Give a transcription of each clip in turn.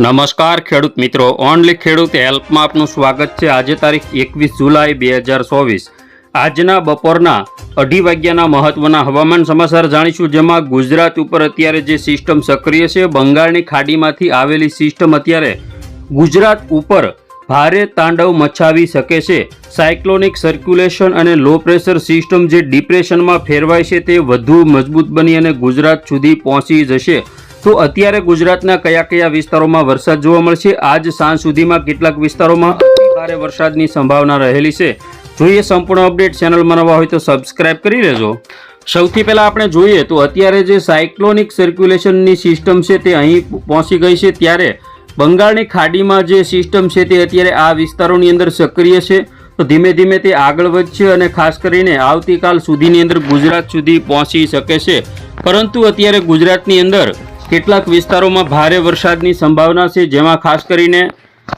નમસ્કાર ખેડૂત મિત્રો. ઓનલી ખેડૂત હેલ્પમાં આપનું સ્વાગત છે. આજે તારીખ એકવીસ જુલાઈ બે હજાર ચોવીસ. આજના બપોરના અઢી વાગ્યાના મહત્વના હવામાન સમાચાર જાણીશું, જેમાં ગુજરાત ઉપર અત્યારે જે સિસ્ટમ સક્રિય છે, બંગાળની ખાડીમાંથી આવેલી સિસ્ટમ અત્યારે ગુજરાત ઉપર ભારે તાંડવ મચાવી શકે છે. સાયક્લોનિક સર્ક્યુલેશન અને લો પ્રેશર સિસ્ટમ જે ડિપ્રેશનમાં ફેરવાય છે, તે વધુ મજબૂત બની અને ગુજરાત સુધી પહોંચી જશે. તો અત્યારે ગુજરાતના કયા કયા વિસ્તારોમાં વરસાદ જોવા મળશે? આજ સાંજ સુધીમાં કેટલાક વિસ્તારોમાં ભારે વરસાદની સંભાવના રહેલી છે. જોઈએ સંપૂર્ણ અપડેટ. ચેનલમાં નવા હોય તો સબસ્ક્રાઇબ કરી લેજો. સૌથી પહેલાં આપણે જોઈએ તો અત્યારે જે સાયક્લોનિક સર્ક્યુલેશનની સિસ્ટમ છે તે અહીં પહોંચી ગઈ છે. ત્યારે બંગાળની ખાડીમાં જે સિસ્ટમ છે તે અત્યારે આ વિસ્તારોની અંદર સક્રિય છે. તો ધીમે ધીમે તે આગળ વધશે અને ખાસ કરીને આવતીકાલ સુધીની અંદર ગુજરાત સુધી પહોંચી શકે છે. પરંતુ અત્યારે ગુજરાતની અંદર કેટલાક વિસ્તારોમાં ભારે વરસાદની સંભાવના છે, જેમાં ખાસ કરીને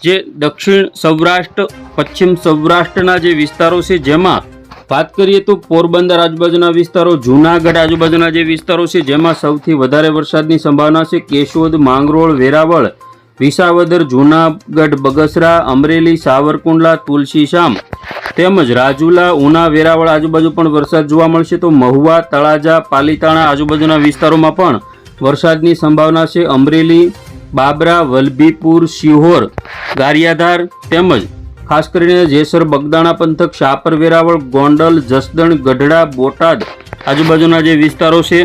જે દક્ષિણ સૌરાષ્ટ્ર, પશ્ચિમ સૌરાષ્ટ્રના જે વિસ્તારો છે, જેમાં વાત કરીએ તો પોરબંદર આજુબાજુના વિસ્તારો, જૂનાગઢ આજુબાજુના જે વિસ્તારો છે, જેમાં સૌથી વધારે વરસાદની સંભાવના છે, કેશોદ, માંગરોળ, વેરાવળ, વિસાવદર, જૂનાગઢ, બગસરા, અમરેલી, સાવરકુંડલા તુલસીશામ તેમજ રાજુલા, ઉના, વેરાવળ આજુબાજુ પણ વરસાદ જોવા મળશે. તો મહુવા, તળાજા, પાલીતાણા આજુબાજુના વિસ્તારોમાં પણ વરસાદની સંભાવના છે અમરેલી, બાબરા, વલભીપુર, શિહોર, ગારિયાધાર તેમજ ખાસ કરીને જેસર, બગદાણા પંથક, શાપર, વેરાવળ, ગોંડલ, જસદણ, ગઢડા, બોટાદ આજુબાજુના જે વિસ્તારો છે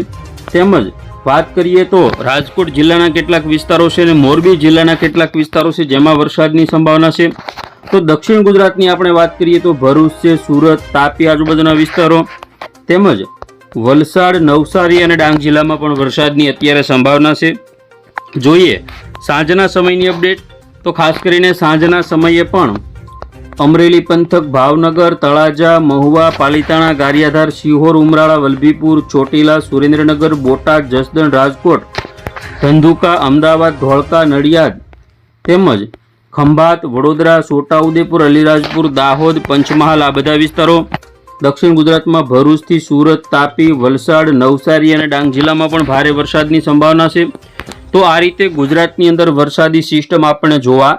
તેમજ વાત કરીએ તો રાજકોટ જિલ્લાના કેટલાક વિસ્તારો છે અને મોરબી જિલ્લાના કેટલાક વિસ્તારો છે જેમાં વરસાદની સંભાવના છે. તો દક્ષિણ ગુજરાતની આપણે વાત કરીએ તો ભરૂચ છે, સુરત, તાપી આજુબાજુના વિસ્તારો તેમજ વલસાડ, નવસારી અને ડાંગ જિલ્લામાં પણ વરસાદની અત્યારે સંભાવના છે. જોઈએ, સાંજના સમયની અપડેટ. તો ખાસ કરીને સાંજના સમયે પણ અમરેલી પંથક, ભાવનગર, તળાજા, મહુવા, પાલીતાણા, ગારિયાધાર, શિહોર, ઉમરાળા, વલભીપુર, ચોટીલા, સુરેન્દ્રનગર, બોટાદ, જસદણ, રાજકોટ, ધંધુકા, અમદાવાદ, ધોળકા, નડિયાદ તેમજ ખંભાત, વડોદરા, છોટાઉદેપુર, અલીરાજપુર, દાહોદ, પંચમહાલ આ બધા વિસ્તારો દક્ષિણ ગુજરાતમાં ભરૂચથી સુરત, તાપી, વલસાડ, નવસારી અને ડાંગ જિલ્લામાં પણ ભારે વરસાદની સંભાવના છે. તો આ રીતે ગુજરાતની અંદર વરસાદી સિસ્ટમ આપણને જોવા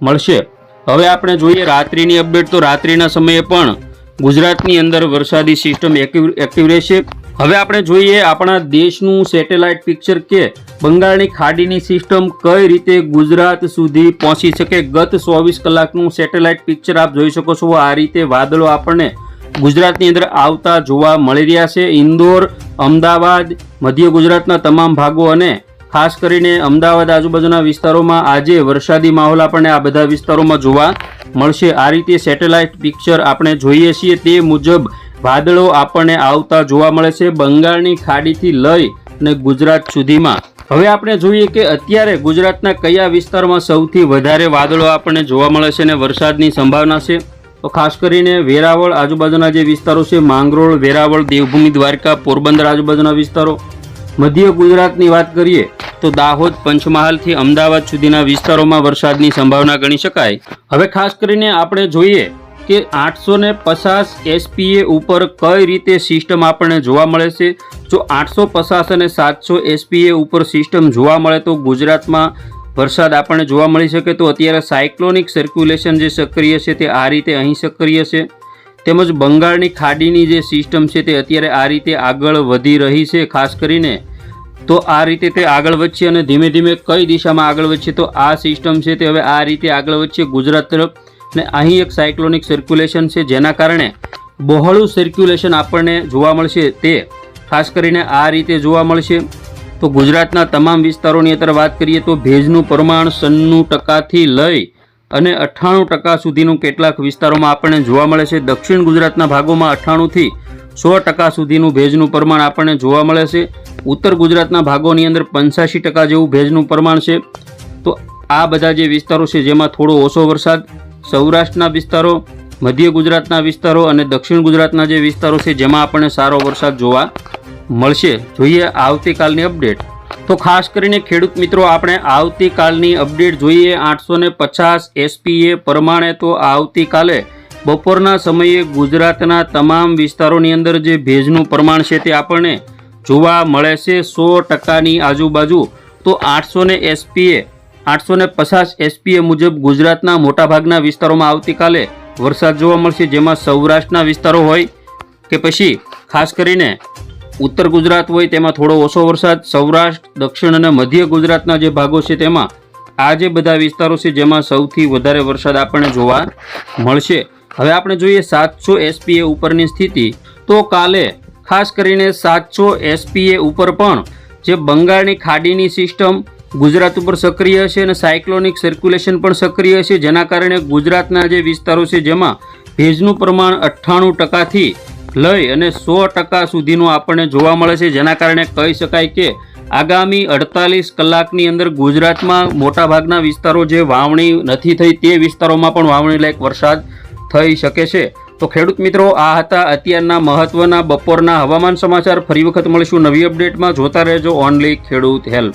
મળશે. હવે આપણે જોઈએ રાત્રિની અપડેટ. તો રાત્રિના સમયે પણ ગુજરાતની અંદર વરસાદી સિસ્ટમ એક્ટિવ રહેશે. હવે આપણે જોઈએ આપણા દેશનું સેટેલાઇટ પિક્ચર કે બંગાળની ખાડીની સિસ્ટમ કઈ રીતે ગુજરાત સુધી પહોંચી શકે. ગત ચોવીસ કલાકનું સેટેલાઇટ પિક્ચર આપ જોઈ શકો છો. આ રીતે વાદળો આપણને ગુજરાતની અંદર આવતા જોવા મળી રહ્યા છે. ઇન્દોર, અમદાવાદ, મધ્ય ગુજરાતના તમામ ભાગો અને ખાસ કરીને અમદાવાદ આજુબાજુના વિસ્તારોમાં આજે વરસાદી માહોલ આપણને આ બધા વિસ્તારોમાં જોવા મળશે. આ રીતે સેટેલાઇટ પિક્ચર આપણે જોઈએ છીએ. તે મુજબ વાદળો આપણને આવતા જોવા મળે છે બંગાળની ખાડીથી લઈ અને ગુજરાત સુધીમાં. હવે આપણે જોઈએ કે અત્યારે ગુજરાતના કયા વિસ્તારમાં સૌથી વધારે વાદળો આપણને જોવા મળે છે અને વરસાદની સંભાવના છે. તો ખાસ કરીને વેરાવળ આજુબાજુના જે વિસ્તારો છે, માંગરોળ, વેરાવળ, દેવભૂમિ, દ્વારકા, પોરબંદર આજુબાજુના વિસ્તારો. મધ્ય ગુજરાતની વાત કરીએ તો દાહોદ, પંચમહાલથી અમદાવાદ સુધીના વિસ્તારોમાં વરસાદની સંભાવના ગણી શકાય. હવે ખાસ કરીને આપણે જોઈએ કે આઠસો ને પચાસ એસપીએ ઉપર કઈ રીતે સિસ્ટમ આપણને જોવા મળે છે? જો આઠસો પચાસ અને સાતસો એસપીએ ઉપર સિસ્ટમ જોવા મળે તો ગુજરાતમાં વરસાદ આપણને જોવા મળી શકે તો અત્યારે સાયક્લોનિક સર્ક્યુલેશન જે સક્રિય છે તે આ રીતે અહીં સક્રિય છે. તેમજ બંગાળની ખાડીની જે સિસ્ટમ છે તે અત્યારે આ રીતે આગળ વધી રહી છે, ખાસ કરીને તો આ રીતે તે આગળ વધશે અને ધીમે ધીમે કઈ દિશામાં આગળ વધશે તો આ સિસ્ટમ છે તે હવે આ રીતે આગળ વધશે ગુજરાત તરફ. અને અહીં એક સાયક્લોનિક સર્ક્યુલેશન છે જેના કારણે બહોળું સર્ક્યુલેશન આપણને જોવા મળશે તે, ખાસ કરીને આ રીતે જોવા મળશે. તો ગુજરાતના તમામ વિસ્તારોની અંદર વાત કરીએ તો ભેજનું પ્રમાણ સન્નું ટકાથી લઈ અને અઠ્ઠાણું ટકા સુધીનું કેટલાક વિસ્તારોમાં આપણને જોવા મળે છે. દક્ષિણ ગુજરાતના ભાગોમાં અઠ્ઠાણુંથી સો ટકા સુધીનું ભેજનું પ્રમાણ આપણને જોવા મળે છે. ઉત્તર ગુજરાતના ભાગોની અંદર પંચ્યાસી ટકા જેવું ભેજનું પ્રમાણ છે. તો આ બધા જે વિસ્તારો છે, જેમાં થોડો ઓછો વરસાદ, સૌરાષ્ટ્રના વિસ્તારો, મધ્ય ગુજરાતના વિસ્તારો અને દક્ષિણ ગુજરાતના જે વિસ્તારો છે, જેમાં આપણને સારો વરસાદ જોવા મળશે. જોઈએ આવતીકાલની અપડેટ. તો ખાસ કરીને ખેડૂત મિત્રો, આપણે આવતીકાલની અપડેટ જોઈએ. આઠસો ને પચાસ એસપીએ પ્રમાણે તો આવતીકાલે બપોરના સમયે ગુજરાતના તમામ વિસ્તારોની અંદર જે ભેજનું પ્રમાણ છે તે આપણને જોવા મળે છે સો ટકાની આજુબાજુ. તો આઠસો ને એસપીએ, આઠસો ને પચાસ એસપીએ મુજબ ગુજરાતના મોટાભાગના વિસ્તારોમાં આવતીકાલે વરસાદ જોવા મળશે. જેમાં સૌરાષ્ટ્રના વિસ્તારો હોય કે પછી ખાસ કરીને ઉત્તર ગુજરાત હોય તેમાં થોડો ઓછો વરસાદ, સૌરાષ્ટ્ર, દક્ષિણ અને મધ્ય ગુજરાતના જે ભાગો છે તેમાં આ જે બધા વિસ્તારો છે જેમાં સૌથી વધારે વરસાદ આપણને જોવા મળશે. હવે આપણે જોઈએ સાતસો એસપીએ ઉપરની સ્થિતિ. તો કાલે ખાસ કરીને સાતસો એસપીએ ઉપર પણ જે બંગાળની ખાડીની સિસ્ટમ ગુજરાત ઉપર સક્રિય છે અને સાયક્લોનિક સર્ક્યુલેશન પણ સક્રિય છે જેના કારણે ગુજરાતના જે વિસ્તારો છે જેમાં ભેજનું પ્રમાણ અઠ્ઠાણું ટકાથી લઈ અને સો ટકા સુધીનું આપણને જોવા મળે છે. જેના કારણે કહી શકાય કે આગામી અડતાલીસ કલાકની અંદર ગુજરાતમાં મોટાભાગના વિસ્તારો જે વાવણી નથી થઈ તે વિસ્તારોમાં પણ વાવણી લાયક વરસાદ થઈ શકે છે. તો ખેડૂત મિત્રો, આ હતા અત્યારના મહત્વના બપોરના હવામાન સમાચાર. ફરી વખત મળીશું નવી અપડેટમાં. જોતા રહેજો ઓનલી ખેડૂત હેલ્પ.